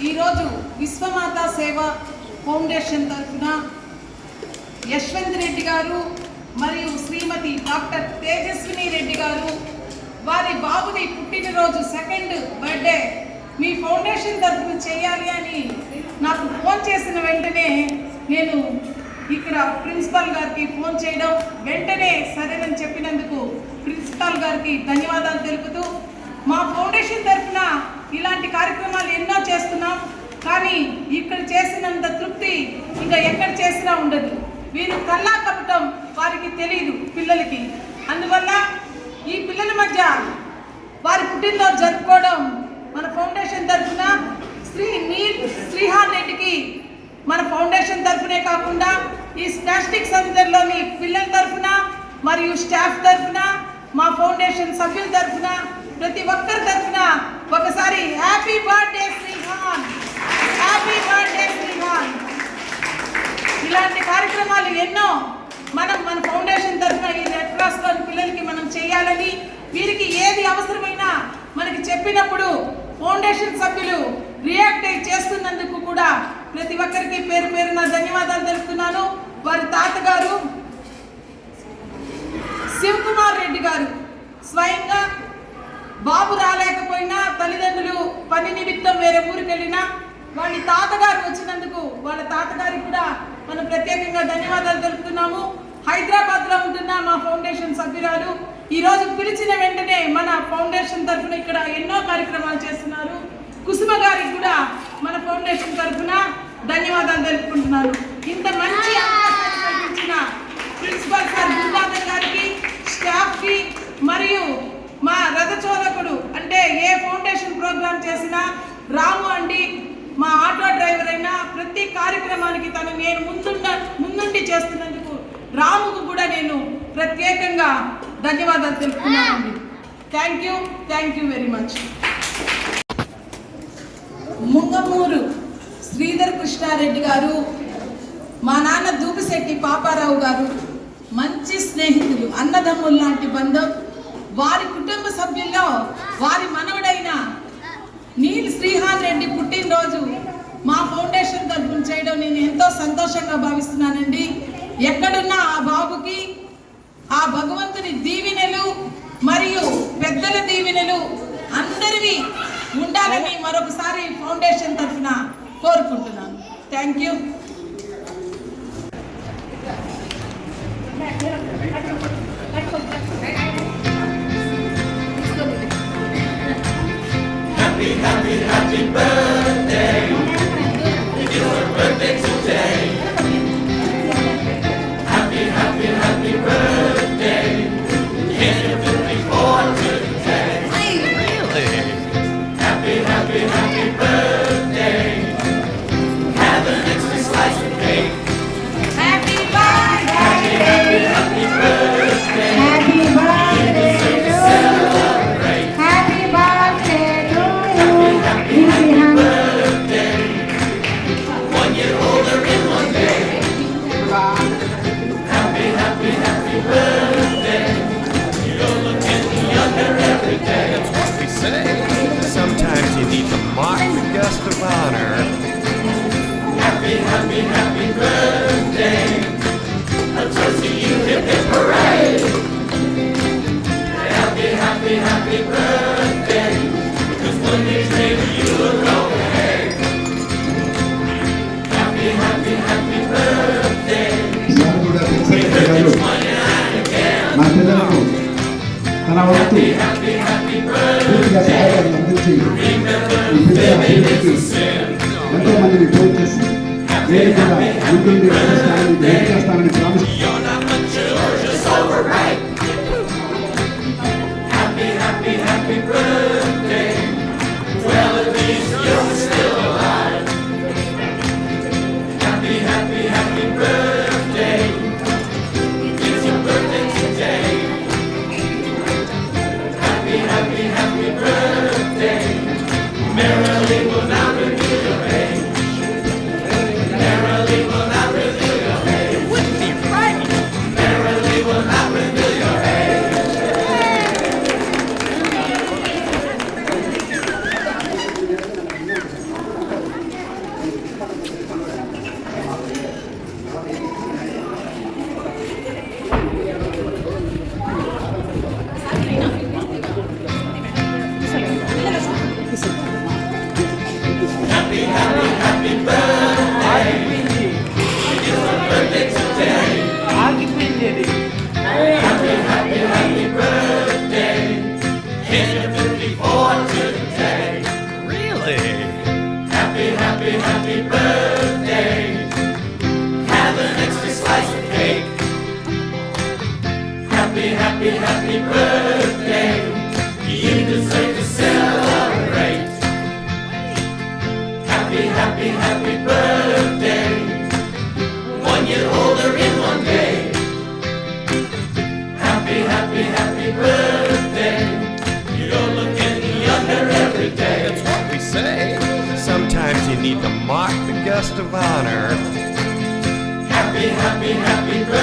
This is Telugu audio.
ఈరోజు విశ్వమాత సేవ ఫౌండేషన్ తరఫున యశ్వంత్ రెడ్డి గారు మరియు శ్రీమతి డాక్టర్ తేజస్విని రెడ్డి గారు వారి బాబుని పుట్టినరోజు సెకండ్ బర్త్డే మీ ఫౌండేషన్ తరఫున చేయాలి అని నాకు ఫోన్ చేసిన వెంటనే నేను ఇక్కడ ప్రిన్సిపాల్ గారికి ఫోన్ చేయడం వెంటనే సరేనని చెప్పినందుకు ప్రిన్సిపాల్ గారికి ధన్యవాదాలు తెలుపుతూ మా ఫౌండేషన్ తరఫున ఇలాంటి కార్యక్రమాలు ఎన్నో చేస్తున్నాం. కానీ ఇక్కడ చేసినంత తృప్తి ఇంకా ఎక్కడ చేసినా ఉండదు. వీరు కల్లా కప్పటం వారికి తెలియదు పిల్లలకి. అందువల్ల ఈ పిల్లల మధ్య వారి పుట్టినరోజు జరుపుకోవడం మన ఫౌండేషన్ తరఫున శ్రీ నీల్ శ్రీహాన్ రెడ్డికి మన ఫౌండేషన్ తరఫునే కాకుండా ఈ స్టాస్టిక్ సెంటర్లోని పిల్లల తరఫున మరియు స్టాఫ్ తరఫున మా ఫౌండేషన్ సభ్యుల తరఫున ప్రతి ఒక్కరి తరఫున ఒకసారి happy birthday Srihan happy birthday Srihan ఇలాంటి కార్యక్రమాలు ఎన్నో మనం మన ఫౌండేషన్ తరఫున ఈ రెడ్ క్రాస్లోని పిల్లలకి మనం చేయాలని వీరికి ఏది అవసరమైనా మనకి చెప్పినప్పుడు ఫౌండేషన్ సభ్యులు రియాక్ట్ చేస్తున్నందుకు కూడా ప్రతి ఒక్కరికి పేరు పేరు నా ధన్యవాదాలు తెలుపుతున్నాను. వారి తాతగారు శివకుమార్ రెడ్డి గారు స్వయంగా బాబు రాలేకపోయినా తల్లిదండ్రులు పని నిమిత్తం వేరే ఊరికి వెళ్ళినా వాళ్ళ తాతగారు వచ్చినందుకు వాళ్ళ తాతగారికి కూడా మనం ప్రత్యేకంగా ధన్యవాదాలు తెలుపుతున్నాము. హైదరాబాద్లో ఉంటున్న మా ఫౌండేషన్ సభ్యురాలు ఈ రోజు పిలిచిన వెంటనే మన ఫౌండేషన్ తరఫున ఇక్కడ ఎన్నో కార్యక్రమాలు చేస్తున్నారు. కుసుమ గారికి కూడా మన ఫౌండేషన్ తరఫున ధన్యవాదాలు తెలుపుకుంటున్నాను. ఇంత మంచి కార్యక్రమానికి తను నేను ముందుండ ముందుండి చేస్తున్నందుకు రాముకు కూడా నేను ప్రత్యేకంగా ధన్యవాదాలు తెలుపుతున్నానండి. Thank you thank you very much Mungamuru Sridhar Krishna Reddy గారు మా నాన్న దూపిశెట్టి పాపారావు గారు మంచి స్నేహితులు అన్నదమ్ములు లాంటి బంధం వారి కుటుంబ సభ్యుల్లో వారి మనవడైన నీల్ శ్రీహాన్ రెడ్డి పుట్టినరోజు మా ఫౌండేషన్ తరఫున చేయడం నేను ఎంతో సంతోషంగా భావిస్తున్నానండి. ఎక్కడున్నా ఆ బాబుకి ఆ భగవంతుని దీవెనలు మరియు పెద్దల దీవెనలు అందరివి ఉండాలని మరొకసారి ఫౌండేషన్ తరఫున కోరుకుంటున్నాను. Thank you. say. Sometimes you need the modern guest of honor. Happy, happy, happy birthday. A toast to you, hip hip hooray. Happy, happy, happy birthday. Cause one day maybe you'll go away. Happy, happy, happy birthday. Happy. Happy, happy, birthday! పూర్తిగా సహాయాన్ని అందించి ఈ పిల్లల అభివృద్ధికి ఎంతో మందిని ఫోన్ చేసి నేను కూడా ముందుండి primarily was Kennedy. Happy, happy, happy birthday. Hit 54 today. Really? Happy, happy, happy birthday. Have an extra slice of cake. Happy, happy, happy birthday. You deserve to celebrate. Happy, happy, happy birthday. birthday. You're younger every day. That's what we say. Sometimes you need to mock the guest of honor. Happy, happy, happy birthday.